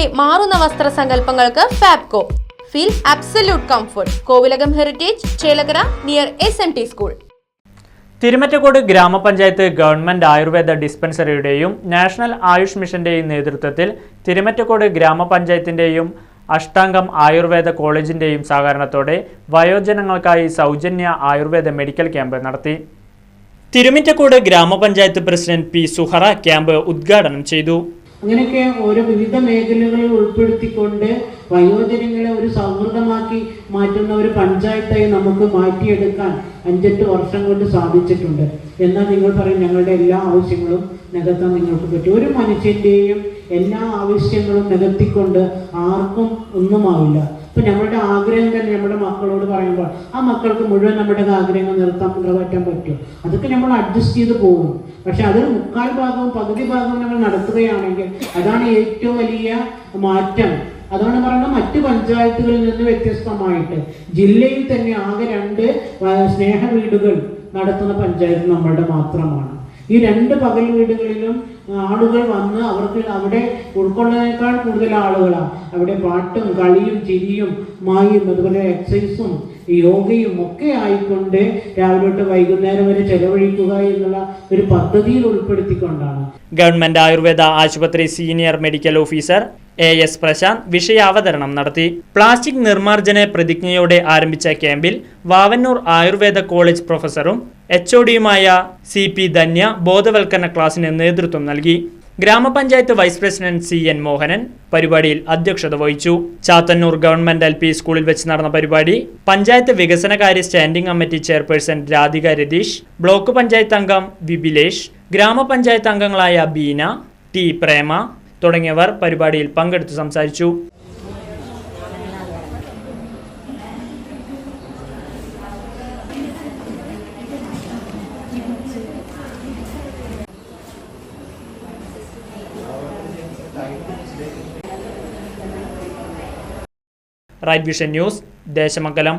തലമുറയുടെ മാറുന്ന വസ്ത്രസങ്കല്പങ്ങൾക്ക് Fabco. Feel absolute comfort Kovilakam heritage Chelakkara near S N T school Thirumittakode grama panchayat government Ayurveda ഡിസ്പെൻസറിയുടെയും national AYUSH മിഷന്റെയും നേതൃത്വത്തിൽ തിരുമറ്റക്കോട് ഗ്രാമപഞ്ചായത്തിന്റെയും അഷ്ടാംഗം ആയുർവേദ കോളേജിന്റെയും സഹകരണത്തോടെ വയോജനങ്ങൾക്കായി സൗജന്യ ആയുർവേദ മെഡിക്കൽ ക്യാമ്പ് നടത്തി. തിരുമിറ്റക്കോട് ഗ്രാമപഞ്ചായത്ത് പ്രസിഡന്റ് പി സുഹറ ക്യാമ്പ് ഉദ്ഘാടനം ചെയ്തു. അങ്ങനെയൊക്കെ ഓരോ വിവിധ മേഖലകളിൽ ഉൾപ്പെടുത്തിക്കൊണ്ട് വയോജനങ്ങളെ ഒരു സൗഹൃദമാക്കി മാറ്റുന്ന ഒരു പഞ്ചായത്തായി നമുക്ക് മാറ്റിയെടുക്കാൻ അഞ്ചെട്ട് വർഷം കൊണ്ട് സാധിച്ചിട്ടുണ്ട്. എന്നാൽ നിങ്ങൾ പറയും ഞങ്ങളുടെ എല്ലാ ആവശ്യങ്ങളും നികത്താൻ നിങ്ങൾക്ക് പറ്റും. ഒരു മനുഷ്യന്റെയും എല്ലാ ആവശ്യങ്ങളും നികത്തിക്കൊണ്ട് ആർക്കും ഒന്നുമാവില്ല. ഇപ്പൊ നമ്മളുടെ ആഗ്രഹം തന്നെ നമ്മുടെ മക്കളോട് പറയുമ്പോൾ ആ മക്കൾക്ക് മുഴുവൻ നമ്മുടെ ആഗ്രഹങ്ങൾ നിർത്താൻ നിറവേറ്റാൻ പറ്റും. അതൊക്കെ നമ്മൾ അഡ്ജസ്റ്റ് ചെയ്ത് പോകും പക്ഷെ അതിൽ മുക്കാൽ ഭാഗവും പകുതി ഭാഗവും നമ്മൾ നടത്തുകയാണെങ്കിൽ അതാണ് ഏറ്റവും വലിയ മാറ്റം. അതാണ് പറയുന്നത് മറ്റ് പഞ്ചായത്തുകളിൽ നിന്ന് വ്യത്യസ്തമായിട്ട്. ജില്ലയിൽ തന്നെ ആകെ രണ്ട് സ്നേഹ വീടുകൾ നടത്തുന്ന പഞ്ചായത്ത് നമ്മളുടെ മാത്രമാണ്. ഈ രണ്ട് പകൽ വീടുകളിലും ആളുകൾ വന്ന് അവർക്ക് അവിടെ ഉൾക്കൊള്ളുന്നതിനേക്കാൾ കൂടുതൽ ആളുകളാണ് അവിടെ പാട്ടും കളിയും ചിരിയും മായും അതുപോലെ എക്സസൈസും യോഗയും ഒക്കെ ആയിക്കൊണ്ട് രാവിലെ തൊട്ട് വൈകുന്നേരം വരെ ചെലവഴിക്കുക എന്നുള്ള ഒരു പദ്ധതിയിൽ ഉൾപ്പെടുത്തിക്കൊണ്ടാണ്. ഗവൺമെന്റ് ആയുർവേദ ആശുപത്രി senior medical officer A S Prashanth വിഷയാവതരണം നടത്തി. പ്ലാസ്റ്റിക് നിർമ്മാർജന പ്രതിജ്ഞയോടെ ആരംഭിച്ച ക്യാമ്പിൽ വാവന്നൂർ ആയുർവേദ കോളേജ് പ്രൊഫസറും എച്ച് ഒ ഡിയുമായ സി പി ധന്യ ബോധവൽക്കരണ ക്ലാസ്സിന് നേതൃത്വം നൽകി. Grama panchayat vice president C N Mohanan പരിപാടിയിൽ അധ്യക്ഷത വഹിച്ചു. ചാത്തന്നൂർ ഗവൺമെന്റ് എൽ സ്കൂളിൽ വെച്ച് നടന്ന പരിപാടി പഞ്ചായത്ത് വികസനകാര്യ standing committee chairperson Radhika Ratheesh block panchayat അംഗം വിപിലേഷ് ഗ്രാമപഞ്ചായത്ത് അംഗങ്ങളായ ബീന ടി പ്രേമ തുടങ്ങിയവർ പരിപാടിയിൽ പങ്കെടുത്ത് സംസാരിച്ചു. Right Vision News Desamangalam.